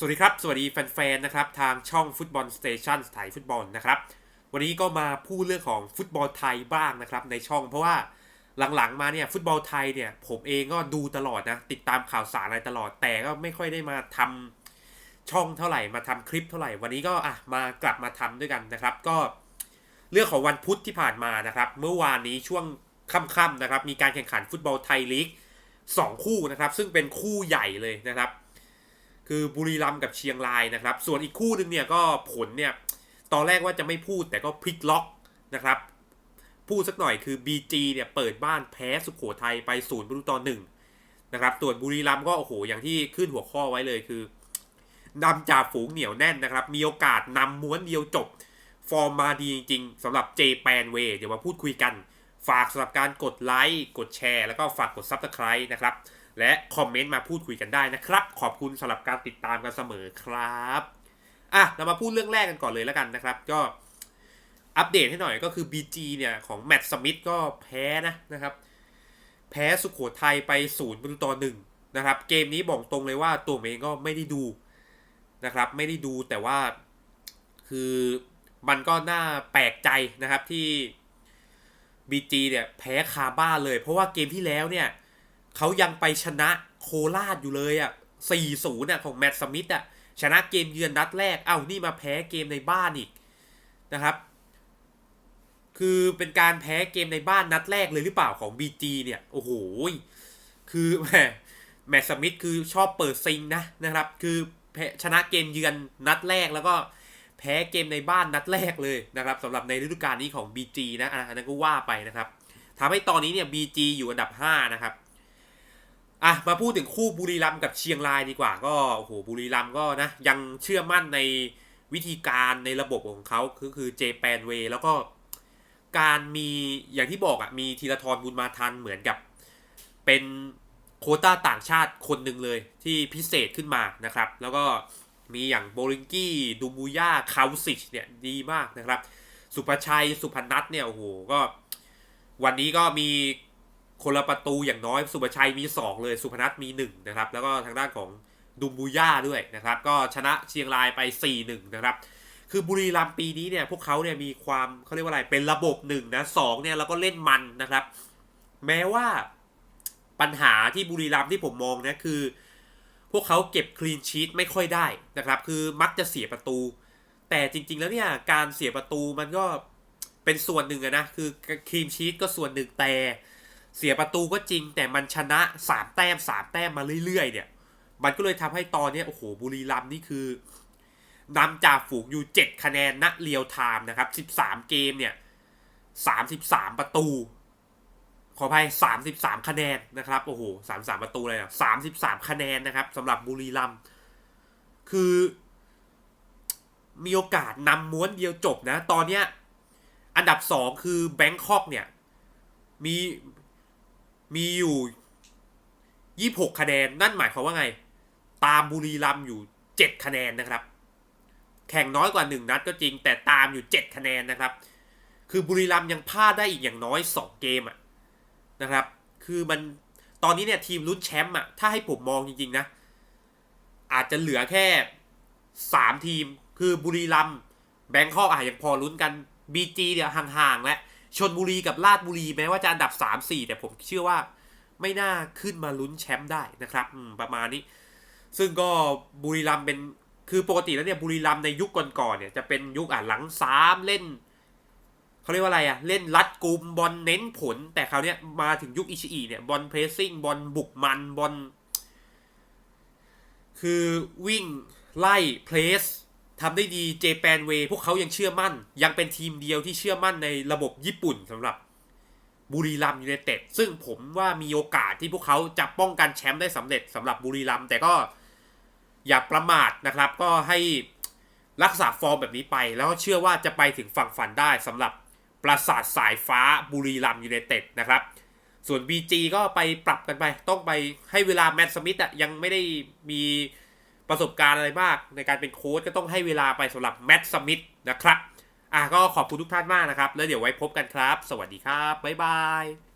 สวัสดีครับ สวัสดีแฟนๆ นะครับ ทางช่องฟุตบอลสเตชันสายฟุตบอลนะครับ วันนี้ก็มาพูดเรื่องของฟุตบอลไทยบ้างนะครับในช่อง เพราะว่าหลังๆมาเนี่ยฟุตบอลไทยเนี่ยผมเองก็ดูตลอดนะ ติดตามข่าวสารอะไรตลอด แต่ก็ไม่ค่อยได้มาทำช่องเท่าไหร่มาทำคลิปเท่าไหร่ วันนี้ก็อะมากลับมาทำด้วยกันนะครับ ก็เรื่องของวันพุธที่ผ่านมานะครับ เมื่อวานนี้ช่วงค่ำๆนะครับ มีการแข่งขันฟุตบอลไทยลีกสองคู่นะครับ ซึ่งเป็นคู่ใหญ่เลยนะครับ คือบุรีรัมย์กับเชียงรายนะครับ ส่วนอีกคู่หนึ่งเนี่ยก็ผลเนี่ยตอนแรกว่าจะไม่พูดแต่ก็พลิกล็อกนะครับ พูดสักหน่อยคือ BG เนี่ยเปิดบ้านแพ้สุขโขทัยไปศูนย์ประตูต่อหนึ่งนะครับส่วนบุรีรัมย์ก็โอ้โหอย่างที่ขึ้นหัวข้อไว้เลยคือนำจ่าฝูงเหนียวแน่นนะครับ มีโอกาสนำม้วนเดียวจบ ฟอร์มมาดีจริงๆสำหรับเจแปนเวเดี๋ยวมาพูดคุยกัน ฝากสำหรับการกดไลค์กดแชร์ แล้วก็ฝากกดซับสไคร b ์นะครับ และคอมเมนต์มาพูดคุยกันได้นะครับ ขอบคุณสำหรับการติดตามกันเสมอครับอะเรามาพูดเรื่องแรกกันก่อนเลยแล้วกันนะครับ ก็อัปเดตให้หน่อยก็คือ BG เนี่ยของแมตต์สมิธก็แพ้นะนะครับ แพ้สุขโขทัยไปศูนย์ประตูต่อหนึ่งนะครับ เกมนี้บอกตรงเลยว่าตัวเองก็ไม่ได้ดูนะครับ ไม่ได้ดูแต่ว่าคือมันก็น่าแปลกใจนะครับที่ BG เนี่ยแพ้คาบ้าเลย เพราะว่าเกมที่แล้วเนี่ย เขายังไปชนะโคราชอยู่เลยอะ4-0น่ะของแมตต์สมิธอะชนะเกมเยือนนัดแรก เอ้า นี่มาแพ้เกมในบ้านอีกนะครับ คือเป็นการแพ้เกมในบ้านนัดแรกเลยหรือเปล่าของ BG เนี่ย โอ้โห คือแหมแมตต์สมิธคือชอบเปิดซิงนะนะครับ คือแพ้ชนะเกมเยือนนัดแรกแล้วก็แพ้เกมในบ้านนัดแรกเลยนะครับสำหรับในฤดูกาลนี้ของ BG นะอันนั้นก็ว่าไปนะครับทำให้ตอนนี้เนี่ย BG อยู่อันดับ 5 นะครับ อะมาพูดถึงคู่บุรีรัมย์กับเชียงรายดีกว่า ก็โอ้โหบุรีรัมย์ก็นะยังเชื่อมั่นในวิธีการในระบบของเขาคือคือเจแปนเวแล้วก็การมีอย่างที่บอกอะ่ะมีธีรทรบุญมาทันเหมือนกับ เป็นโคต้าต่างชาติคนหนึ่งเลยที่พิเศษขึ้นมานะครับ แล้วก็มีอย่างโบลิงกี้ดูบูย่าคาวสิชเนี่ยดีมากนะครับ สุภชัยสุพนัทเนี่ยโอ้โหก็ วันนี้ก็มี คนละประตูอย่างน้อยสุภชัยมี 2 เลยสุพนัทมี1นะครับแล้วก็ทางด้านของดุมบูย่าด้วยนะครับ ก็ชนะเชียงรายไป 4-1 นะครับ คือบุรีรัมย์ปีนี้เนี่ยพวกเขาเนี่ยมีความเขาเรียกว่าอะไรเป็นระบบหนึ่งนะสองเนี่ยแล้วก็เล่นมันนะครับ แม้ว่าปัญหาที่บุรีรัมย์ที่ผมมองเนี่ยคือ พวกเขาเก็บคลีนชีตไม่ค่อยได้นะครับ คือมักจะเสียประตู แต่จริง ๆ แล้วเนี่ยการเสียประตูมันก็เป็นส่วนหนึ่งนะคือคลีนชีตก็ส่วนหนึ่งแต่ เสียประตูก็จริงแต่มันชนะสามแต้มสามแต้มมาเรื่อยๆ เนี่ย มันก็เลยทำให้ตอนนี้โอ้โหบุรีรัมย์นี่คือนำจ่าฝูงอยู่ 7 คะแนนณเรียวไทม์นะครับ 13 เกมเนี่ย 33 ประตู ขออภัย 33 คะแนนนะครับ โอ้โห 33 ประตูเลยนะ33 คะแนนนะครับสำหรับบุรีรัมย์คือมีโอกาสนำม้วนเดียวจบนะ ตอนเนี้ยอันดับ 2 คือแบงคอกเนี่ย มี มีอยู่ 26 คะแนน นั่นหมายความว่าไง ตามบุรีรัมย์อยู่ 7 คะแนนนะครับ แข่งน้อยกว่า 1 นัดก็จริง แต่ตามอยู่ 7 คะแนนนะครับ คือบุรีรัมย์ยังพลาดได้อีกอย่างน้อย 2 เกมอะนะครับ คือมันตอนนี้เนี่ยทีมลุ้นแชมป์อะถ้าให้ผมมองจริงๆนะ อาจจะเหลือแค่ 3 ทีม คือบุรีรัมย์แบงคอกอาจยังพอลุ้นกัน BG เดี๋ยวห่างๆแล้ว ชนบุรีกับราชบุรีแม้ว่าจะอันดับ 3 4 แต่ผมเชื่อว่าไม่น่าขึ้นมาลุ้นแชมป์ได้นะครับประมาณนี้ ซึ่งก็บุรีรัมเป็นคือปกติแล้วเนี่ยบุรีรัมในยุคก่อนๆเนี่ยจะเป็นยุคอะหลังสามเล่นเขาเรียกว่าอะไรอะเล่นรัดกุมบอลเน้นผล แต่คราวเนี้ยมาถึงยุคอิชิอิเนี่ยบอลเพรสซิ่งบอลบุกมันบอลคือวิ่งไล่เพรส ทำได้ดีเจแปนเวพวกเขายังเชื่อมั่น ยังเป็นทีมเดียวที่เชื่อมั่นในระบบญี่ปุ่นสำหรับบุรีรัมยูไนเต็ดซึ่งผมว่ามีโอกาสที่พวกเขาจะป้องกันแชมป์ได้สำเร็จสำหรับบุรีรัมแต่ก็อย่าประมาทนะครับ ก็ให้รักษาฟอร์มแบบนี้ไป แล้วเชื่อว่าจะไปถึงฝั่งฝันได้สำหรับปราสาทสายฟ้าบุรีรัมย์ยูไนเต็ดนะครับ ส่วน BG ก็ไปปรับกันไป ต้องไปให้เวลาแมตต์สมิธอะยังไม่ได้มี ประสบการณ์อะไรมาก ในการเป็นโค้ชก็ต้องให้เวลาไปสำหรับแมตต์สมิธนะครับ อะก็ขอบคุณทุกท่านมากนะครับ แล้วเดี๋ยวไว้พบกันครับ สวัสดีครับ บ๊ายบาย